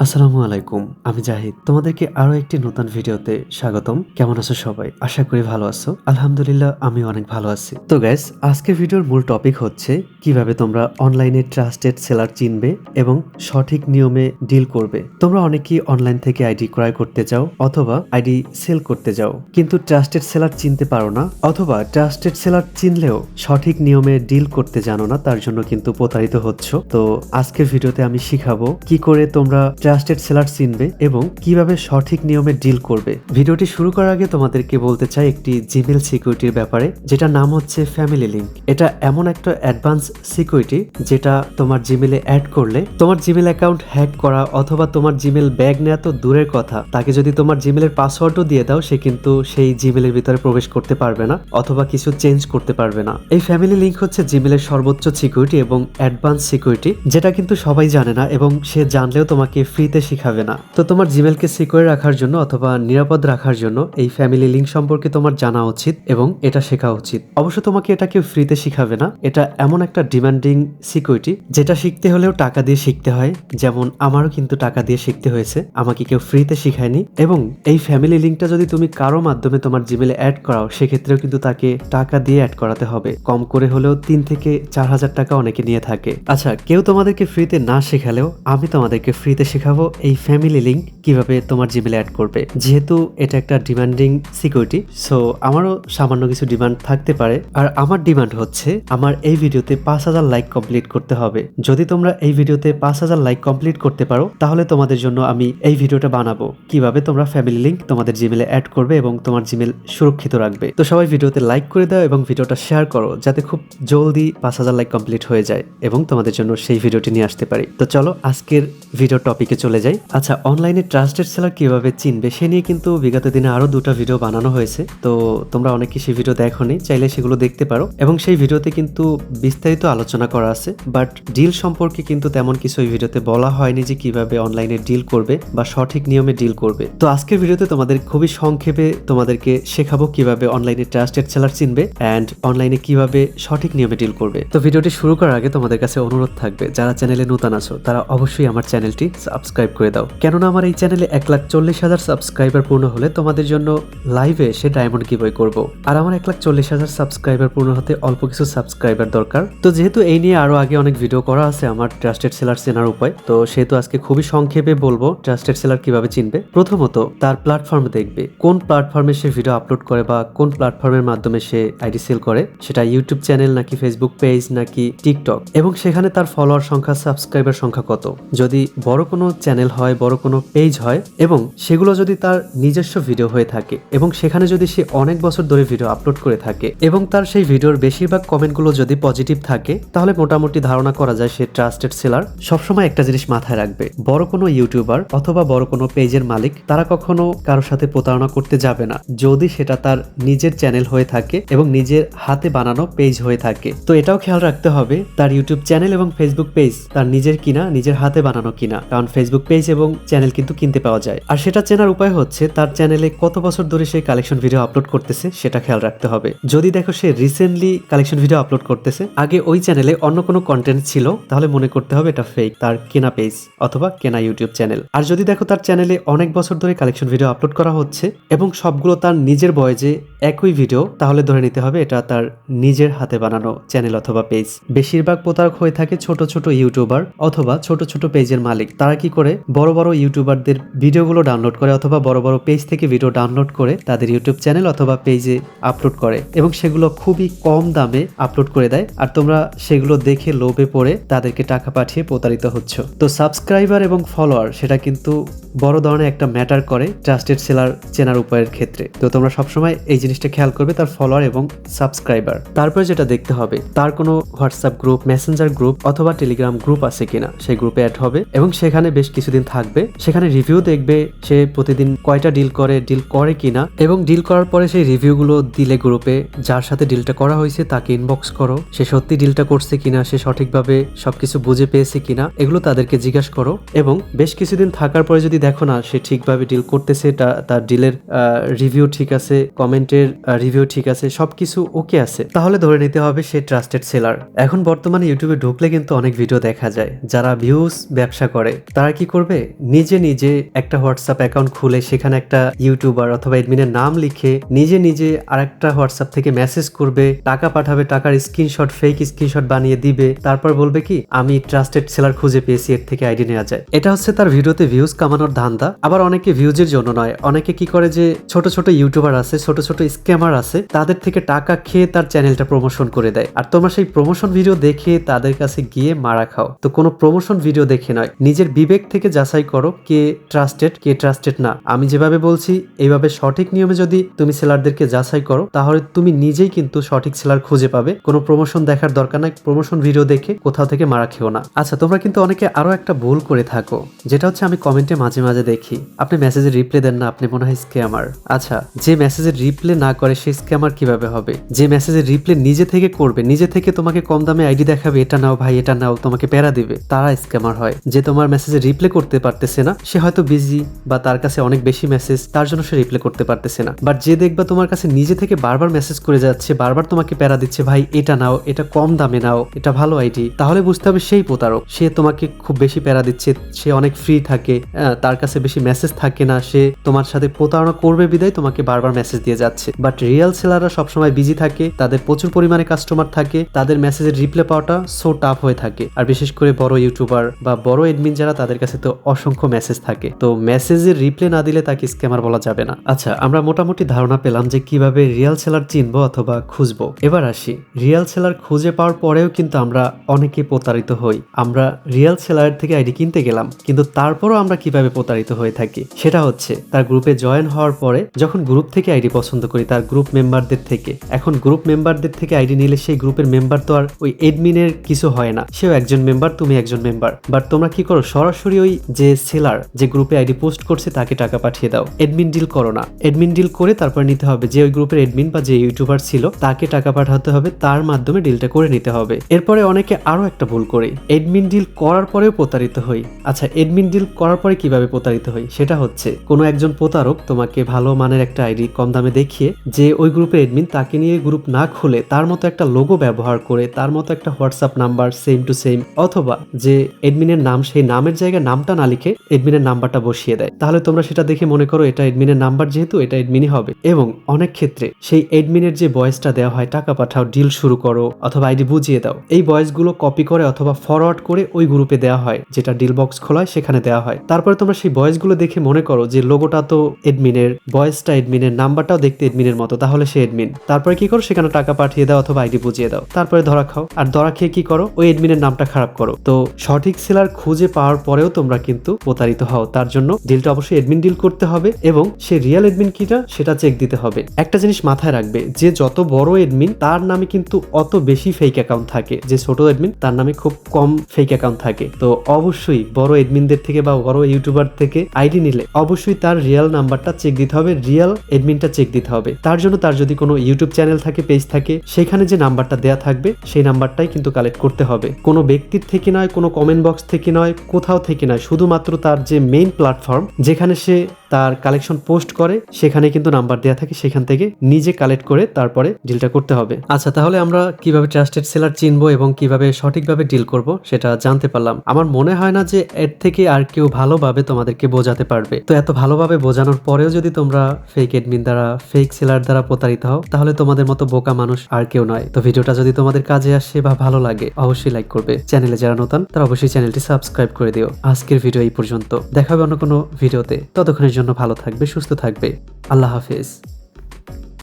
আসসালামু আলাইকুম, আমি জাহিদ। তোমাদেরকে আরও একটি নতুন ভিডিওতে স্বাগতম। কেমন আছো সবাই? আশা করি ভালো আছো। আলহামদুলিল্লাহ আমি অনেক ভালো আছি। তো গ্যাস আজকের ভিডিওর মূল টপিক হচ্ছে কীভাবে তোমরা অনলাইনে ট্রাস্টেড সেলার চিনবে এবং সঠিক নিয়মে ডিল করবে। তোমরা অনেকেই অনলাইন থেকে আইডি ক্রয় করতে চাও অথবা আইডি সেল করতে যাও কিন্তু ট্রাস্টেড সেলার চিনতে পারো না অথবা ট্রাস্টেড সেলার চিনলেও সঠিক নিয়মে ডিল করতে জানো না, তার জন্য কিন্তু প্রতারিত হচ্ছ। তো আজকের ভিডিওতে আমি শিখাবো কি করে তোমরা ট্রাস্টেড সেলার চিনবে এবং কীভাবে সঠিক নিয়মে ডিল করবে। ভিডিওটি শুরু করার আগে তোমাদেরকে বলতে চাই একটি জিমেল সিকিউরিটির ব্যাপারে যেটা নাম হচ্ছে ফ্যামিলি লিংক। এটা এমন একটা অ্যাডভান্স সিকিউরিটি যেটা তোমার জিমেলে অ্যাড করলে তোমার জিমেল অ্যাকাউন্ট হ্যাক করা অথবা তোমার জিমেল ব্যাগ নেওয়া তো দূরের কথা। তাকে যদি তোমার জিমেলের পাসওয়ার্ডও দিয়ে দাও, সে কিন্তু সেই জিমেলের ভিতরে প্রবেশ করতে পারবে না অথবা কিছু চেঞ্জ করতে পারবে না। এই ফ্যামিলি লিংক হচ্ছে জিমেলের সর্বোচ্চ সিকিউরিটি এবং অ্যাডভান্স সিকিউরিটি, যেটা কিন্তু সবাই জানে না এবং সে জানলেও তোমাকে ফ্রিতে শিখাবে না। তো তোমার জিমেলকে সিকিউর রাখার জন্য অথবা নিরাপদ রাখার জন্য এই ফ্যামিলি লিংক সম্পর্কে তোমার জানা উচিত এবং এটা শেখা উচিত। অবশ্য তোমাকে এটা কেউ ফ্রিতে শিখাবে না। এটা এমন একটা ডিমান্ডিং সিকিউরিটি যেটা শিখতে হলেও টাকা দিয়ে শিখতে হয়। যেমন আমারও কিন্তু টাকা দিয়ে শিখতে হয়েছে। আমাকে কেউ ফ্রিতে শিখায়নি এবং এই ফ্যামিলি লিংকটা যদি তুমি কারও মাধ্যমে তোমার জিমেলে অ্যাড করাও, সেক্ষেত্রেও কিন্তু তাকে টাকা দিয়ে অ্যাড করাতে হবে। কম করে হলেও তিন থেকে চার হাজার টাকা অনেকে নিয়ে থাকে। আচ্ছা কেউ তোমাদেরকে ফ্রিতে না শেখালেও আমি তোমাদেরকে ফ্রিতে শেখাবো এই ফ্যামিলি লিঙ্ক কীভাবে তোমার জিমেলে অ্যাড করবে। যেহেতু এটা একটা ডিমান্ডিং সিকিউরিটি সো আমারও সামান্য কিছু ডিমান্ড থাকতে পারে। আর আমার ডিমান্ড হচ্ছে, আমার এই ভিডিওতে পাঁচ হাজার লাইক কমপ্লিট করতে হবে। যদি তোমরা এই ভিডিওতে পাঁচ হাজার লাইক কমপ্লিট করতে পারো, তাহলে তোমাদের জন্য আমি এই ভিডিওটা বানাবো। কীভাবে তোমরা ফ্যামিলি লিংক তোমাদের জিমেলে অ্যাড করবে এবং তোমার জিমেল সুরক্ষিত রাখবে। তো সবাই ভিডিওতে লাইক করে দাও এবং ভিডিওটা শেয়ার করো, যাতে খুব জলদি পাঁচ হাজার লাইক কমপ্লিট হয়ে যায় এবং তোমাদের জন্য সেই ভিডিওটি নিয়ে আসতে পারি। তো চলো আজকের ভিডিও টপিকে চলে যাই। আচ্ছা অনলাইনে ট্রাস্টেড সেলার কীভাবে চিনবে? সে নিয়ে কিন্তু বিগত দিনে আরও দুটো ভিডিও বানানো হয়েছে। তো তোমরা অনেকে সেই ভিডিও দেখোনি চাইলে সেগুলো দেখতে পারো। এবং সেই ভিডিওতে কিন্তু বিস্তারিত আলোচনা করা আছে। বাট ডিল সম্পর্কে কিন্তু তেমন কিছু এই ভিডিওতে বলা হয়নি যে কীভাবে অনলাইনে ডিল করবে বা সঠিক নিয়মে ডিল করবে। তো আজকের ভিডিওতে তোমাদের খুবই সংক্ষেপে তোমাদেরকে শেখাবো কীভাবে অনলাইনে ট্রাস্টেড সেলার চিনবে অ্যান্ড অনলাইনে কীভাবে সঠিক নিয়মে ডিল করবে। তো ভিডিওটি শুরু করার আগে তোমাদের কাছে অনুরোধ থাকবে, যারা চ্যানেলে নতুন আছো, তারা অবশ্যই আমার চ্যানেলটি সাবস্ক্রাইব করে দাও। কেননা আমার এই চ্যানেলে এক লাখ চল্লিশ হাজার সাবস্ক্রাইবার পূর্ণ হলে তোমাদের জন্য লাইভে এসে ডায়মন্ড গিভওয়ে করব। আর আমার এক লাখ চল্লিশ হাজার সাবস্ক্রাইবার পূর্ণ হতে অল্প কিছু সাবস্ক্রাইবার দরকার। তো যেহেতু এই নিয়ে আরও আগে অনেক ভিডিও করা আছে আমার ট্রাস্টেড সেলার চেনার উপায়, তো সেহেতু আজকে খুবই সংক্ষেপে বলব ট্রাস্টেড সেলার কীভাবে চিনবে। প্রথমত, তার প্ল্যাটফর্ম দেখবে। কোন প্ল্যাটফর্মে সে ভিডিও আপলোড করে বা কোন প্ল্যাটফর্মের মাধ্যমে সে আইডি সেল করে, সেটা ইউটিউব চ্যানেল নাকি ফেসবুক পেজ নাকি টিকটক এবং সেখানে তার ফলোয়ার সংখ্যা সাবস্ক্রাইবার সংখ্যা কত। যদি বড় কোনো চ্যানেল হয়, বড় কোনো পেজ হয়, এবং সেগুলো যদি তার নিজস্ব ভিডিও হয়ে থাকে, এবং সেখানে যদি সে অনেক বছর ধরে ভিডিও আপলোড করে থাকে, এবং তার সেই ভিডিওর বেশিরভাগ কমেন্টগুলো যদি পজিটিভ থাকে, তাহলে মোটামুটি ধারণা করা যায় সে ট্রাস্টেড সেলার সবসময় একটা জিনিস মাথায় রাখবে, বড় কোনো ইউটিউবার অথবা বড় কোনো পেজের মালিক, তারা কখনো কারোর সাথে প্রতারণা করতে যাবে না, যদি সেটা তার নিজের চ্যানেল হয়ে থাকে, এবং নিজের হাতে বানানো পেজ হয়ে থাকে। তো এটাও খেয়াল রাখতে হবে, তার ইউটিউব চ্যানেল এবং ফেসবুক পেজ তার নিজের কিনা, নিজের হাতে বানানো কিনা, কারণ ফেসবুক পেজ এবং চ্যানেল কিন্তু কিনতে পাওয়া যায়। আর সেটা চেনার উপায় হচ্ছে, তার চ্যানেলে কত বছর ধরে সে কালেকশন ভিডিও আপলোড করতেছে, সেটা খেয়াল রাখতে হবে। যদি দেখো সে রিসেন্টলি কালেকশন ভিডিও আপলোড করতেছে, আগে ওই চ্যানেলে অন্য কোনো কন্টেন্ট ছিল, তাহলে মনে করতে হবে এটা ফেক তার কেনা পেজ অথবা কেনা ইউটিউব চ্যানেল আর যদি দেখো তার চ্যানেলে অনেক বছর ধরে কালেকশন ভিডিও আপলোড করা হচ্ছে, এবং সবগুলো তার নিজের বয়েজে একই ভিডিও তাহলে ধরে নিতে হবে এটা তার নিজের হাতে বানানো চ্যানেল অথবা পেজ বেশিরভাগ প্রতারক হয়ে থাকে ছোট ছোট ইউটিউবার অথবা ছোট ছোট পেজের মালিক, তারা কি করে বড় বড় ইউটিউবারদের ভিডিওগুলো ডাউনলোড করে অথবা বড় বড় পেজ থেকে ভিডিও ডাউনলোড করে তাদের ইউটিউব চ্যানেল অথবা পেজে আপলোড করে এবং সেগুলো খুবই কম দামে আপলোড করে দেয়। আর তোমরা সেগুলো দেখে লোভে পড়ে তাদেরকে টাকা পাঠিয়ে প্রতারিত হচ্ছ। তো সাবস্ক্রাইবার এবং ফলোয়ার সেটা কিন্তু বড় ধরনের একটা ম্যাটার করে ট্রাস্টেড সেলার চেনার উপায়ের ক্ষেত্রে। তো তোমরা সবসময় এই জিনিসটা খেয়াল করবে তার ফলোয়ার এবং সাবস্ক্রাইবার তারপরে যেটা দেখতে হবে, তার কোনো হোয়াটসঅ্যাপ গ্রুপ মেসেঞ্জার গ্রুপ অথবা টেলিগ্রাম গ্রুপ আছে কিনা? সেই গ্রুপে অ্যাড হবে এবং সেখানে বেশ কিছুদিন থাকবে। সেখানে রিভিউ দেখবে সে প্রতিদিন কয়টা ডিল করে ডিল করে কিনা এবং ডিল করার পরে সেই রিভিউগুলো দিলে গ্রুপে যার সাথে ডিলটা করা হয়েছে তাকে ইনবক্স করো। সে সত্যি ডিলটা করছে কিনা, সে সঠিকভাবে সবকিছু বুঝে পেয়েছে কিনা, এগুলো তাদেরকে জিজ্ঞাসা করো। এবং বেশ কিছুদিন থাকার পরে যদি দেখো না সে ঠিকভাবে ডিল করতেছে তার ডিলের রিভিউ ঠিক আছে কমেন্টের রিভিউ ঠিক আছে, সবকিছু ওকে আছে। তাহলে ধরে নিতে হবে সে ট্রাস্টেড সেলার এখন বর্তমানে ইউটিউবে ঢুকলে কিন্তু অনেক ভিডিও দেখা যায়, যারা ভিউজ ব্যবসা করে। তারা কি করবে? নিজে নিজে একটা হোয়াটসঅ্যাপ অ্যাকাউন্ট খুলে সেখানে একটা ইউটিউবার অথবা এডমিনের নাম লিখে নিজে নিজে আরেকটা হোয়াটসঅ্যাপ থেকে মেসেজ করবে, টাকা পাঠাবে, টাকার স্ক্রিনশট ফেক স্ক্রিনশট বানিয়ে দিবে। তারপর বলবে কি, আমি ট্রাস্টেড সেলার খুঁজে পেয়েছি, এর থেকে আইডি নেওয়া যায়। এটা হচ্ছে তার ভিডিওতে ভিউজ কামানোর ধান্দা। আবার অনেকে ভিউজের জন্য নয়। অনেকে কি করে যে ছোট ছোট ইউটিউবার আছে, ছোট ছোট স্ক্যামার আছে, তাদের থেকে টাকা খেয়ে তার চ্যানেলটা প্রমোশন করে দেয়। আর তোমরা সেই প্রমোশন ভিডিও দেখে তাদের কাছে গিয়ে মারা খাও। তো কোনো প্রমোশন ভিডিও দেখে নয়। নিজের বিবেক থেকে যাচাই করো কে ট্রাস্টেড কে ট্রাস্টেড না। আমি যেভাবে বলছি, এইভাবে সঠিক নিয়মে যদি তুমি সেলারদেরকে যাচাই করো, তাহলে তুমি নিজেই কিন্তু সঠিক সেলার খুঁজে পাবে। কোনো প্রমোশন দেখার দরকার নাই প্রমোশন ভিডিও দেখে কোথাও থেকে মারা খেও না। আচ্ছা তোমরা কিন্তু অনেকে আরও একটা ভুল করে থাকো, যেটা হচ্ছে আমি কমেন্টে মাঝে মাঝে দেখি। আপনি মেসেজের রিপ্লাই দেন না, আপনি মনে হয় স্ক্যামার আচ্ছা যে মেসেজের রিপ্লাই না করে সে স্ক্যামার কীভাবে হবে? যে মেসেজের রিপ্লাই নিজে থেকে করবে, নিজে থেকে তোমাকে কম দামে আইডি দেখাবে, এটা নাও ভাই, এটা নাও, তোমাকে প্যারা দিবে, তারা স্ক্যামার হয়। যে তোমার মেসেজে রিপ্লাই করতে পারতেছে না। সে হয়তো বিজি বা তার কাছে অনেক বেশি মেসেজ তার জন্য সে রিপ্লাই করতে পারতেছে না। বাট যে দেখবা তোমার কাছে নিজে থেকে বারবার মেসেজ করে যাচ্ছে, বারবার তোমাকে প্যারা দিচ্ছে, ভাই, এটা নাও, এটা কম দামে নাও, এটা ভালো আইডি তাহলে বুঝতে হবে সেই প্রতারক। সে তোমাকে খুব বেশি প্যারা দিচ্ছে, সে অনেক ফ্রি থাকে তার কাছে বেশি মেসেজ থাকে না, সে তোমার সাথে প্রতারণা করবে বিদায়, তোমাকে বারবার মেসেজ দিয়ে যাচ্ছে। বাট রিয়েল সেলাররা সবসময় বিজি থাকে, তাদের প্রচুর পরিমাণে কাস্টমার থাকে, তাদের মেসেজের রিপ্লাই পাওয়াটা সো টাফ হয়ে থাকে। আর বিশেষ করে বড় ইউটিউবার বা বড় এডমিন যারা, তাদের কাছে তো অসংখ্য মেসেজ থাকে। তো মেসেজের রিপ্লাই না দিলে তাকে স্ক্যামার বলা যাবে না। আচ্ছা আমরা মোটামুটি ধারণা পেলাম যে কীভাবে রিয়েল সেলার চিনবো অথবা খুঁজবো। এবার আসি। রিয়েল সেলার খুঁজে পাওয়ার পরেও কিন্তু আমরা অনেকে প্রতারিত হই। আমরা রিয়েল সেলারের থেকে আইডি কিনতে গেলাম, কিন্তু তারপরও আমরা কীভাবে প্রতারিত হয়ে থাকি? সেটা হচ্ছে, তার গ্রুপে জয়েন হওয়ার পরে যখন গ্রুপ থেকে আইডি পছন্দ করি, তার গ্রুপ মেম্বারদের থেকে। এখন গ্রুপ মেম্বারদের থেকে আইডি নিলে সেই গ্রুপের মেম্বার তো আর ওই এডমিনের কিছু হয় না। সেও একজন মেম্বার তুমি একজন মেম্বার বাট তোমরা কি করো, সরাসরি ওই যে সেলার যে গ্রুপে আইডি পোস্ট করছে, তাকে টাকা পাঠিয়ে দাও। এডমিন ডিল করো না। এডমিন ডিল করে তারপর নিতে হবে যে ওই গ্রুপের এডমিন বা যে ইউটিউবার ছিল, তাকে টাকা পাঠাতে হবে, তার মাধ্যমে ডিলটা করে নিতে হবে। এরপরে অনেকে আরও একটা ভুল করে। এডমিন ডিল করার পরেও প্রতারিত হই। আচ্ছা এডমিন ডিল করার পরে কীভাবে প্রতারিত হই? সেটা হচ্ছে, কোনো একজন প্রতারক তোমাকে ভালো মানের একটা আইডি কম দামে দেখিয়ে, যে ওই গ্রুপের এডমিন তাকে নিয়ে গ্রুপ না খুলে, তার মতো একটা লোগো ব্যবহার করে, তার মতো একটা WhatsApp number same to same অথবা যে এডমিনের নাম, সেই নামের জায়গায় নামটা না লিখে এডমিনের নাম্বারটা বসিয়ে দেয়। তাহলে তোমরা সেটা দেখে মনে করো এটা এডমিনের নাম্বার যেহেতু এটা এডমিনই হবে। এবং অনেক ক্ষেত্রে সেই এডমিনের যে বয়সটা দেওয়া হয়, টাকা পাঠাও ডিল শুরু করো অথবা আইডি বুঝিয়ে দাও, এই বয়সগুলো কপি করে অথবা ফরওয়ার্ড করে ওই গ্রুপে দেওয়া হয়, যেটা ডিল বক্স খোলা হয় সেখানে দেওয়া হয়। তারপরে তোমরা সেই বয়সগুলো দেখে মনে করো যে লোগোটা তো এডমিনের বয়সটা এডমিনের নাম্বারটাও দেখতে এডমিনের মতো, তাহলে সে এডমিন তারপরে কি করো? সেখানে টাকা পাঠিয়ে দাও অথবা আইডি বুঝিয়ে দাও। তারপরে ধরা খাও। আর ধরা খেয়ে কি করো? ওই এডমিনের নামটা খারাপ করো। তো সঠিক সেলার খুঁজে পাওয়ার পরেও তোমরা কিন্তু প্রতারিত হও। তার জন্য ডিলটা অবশ্যই এডমিন ডিল করতে হবে এবং সে রিয়েল এডমিন কিটা সেটা চেক দিতে হবে। একটা জিনিস মাথায় রাখবে, যে যত বড় এডমিন তার নামে কিন্তু অত বেশি ফেক অ্যাকাউন্ট থাকে। যে ছোট এডমিন তার নামে খুব কম ফেক অ্যাকাউন্ট থাকে। তো অবশ্যই বড় এডমিনদের থেকে বা বড় ইউটিউবার থেকে আইডি নিলে অবশ্যই তার রিয়েল নাম্বারটা চেক দিতে হবে রিয়েল এডমিনটা চেক দিতে হবে। তার জন্য তার যদি কোনো ইউটিউব চ্যানেল থাকে পেজ থাকে, সেখানে যে নাম্বারটা দেয়া থাকবে, সেই নাম্বারটাই কিন্তু কালেক্ট করতে হবে। কোনো ব্যক্তির থেকে নয়, কোনো কমেন্ট বক্স থেকে নয়, কোথাও থেকে নয় শুধুমাত্র তার যে মেইন প্ল্যাটফর্ম যেখানে সে তার কালেকশন পোস্ট করে সেখানে কিন্তু নাম্বার দেওয়া থাকে, সেখান থেকে নিজে কালেক্ট করে তারপরে ডিলটা করতে হবে। আচ্ছা তাহলে আমরা কীভাবে ট্রাস্টেড সেলার চিনবো এবং কীভাবে সঠিকভাবে ডিল করব, সেটা জানতে পারলাম। আমার মনে হয় না যে এর থেকে আর কেউ ভালোভাবে তোমাদেরকে বোঝাতে পারবে। তো এত ভালোভাবে বোঝানোর পরেও যদি তোমরা ফেক এডমিন দ্বারা ফেক সেলার দ্বারা প্রতারিত হও, তাহলে তোমাদের মতো বোকা মানুষ আর কেউ নয়। তো ভিডিওটা যদি তোমাদের কাজে আসে বা ভালো লাগে, অবশ্যই লাইক করবে। চ্যানেলে যারা নতুন, তারা অবশ্যই চ্যানেলটি সাবস্ক্রাইব করে দিও। আজকের ভিডিও এই পর্যন্ত। দেখা হবে অন্য কোনো ভিডিওতে ততক্ষণের জন্য ভালো থাকবে সুস্থ থাকবে। আল্লাহ হাফেজ।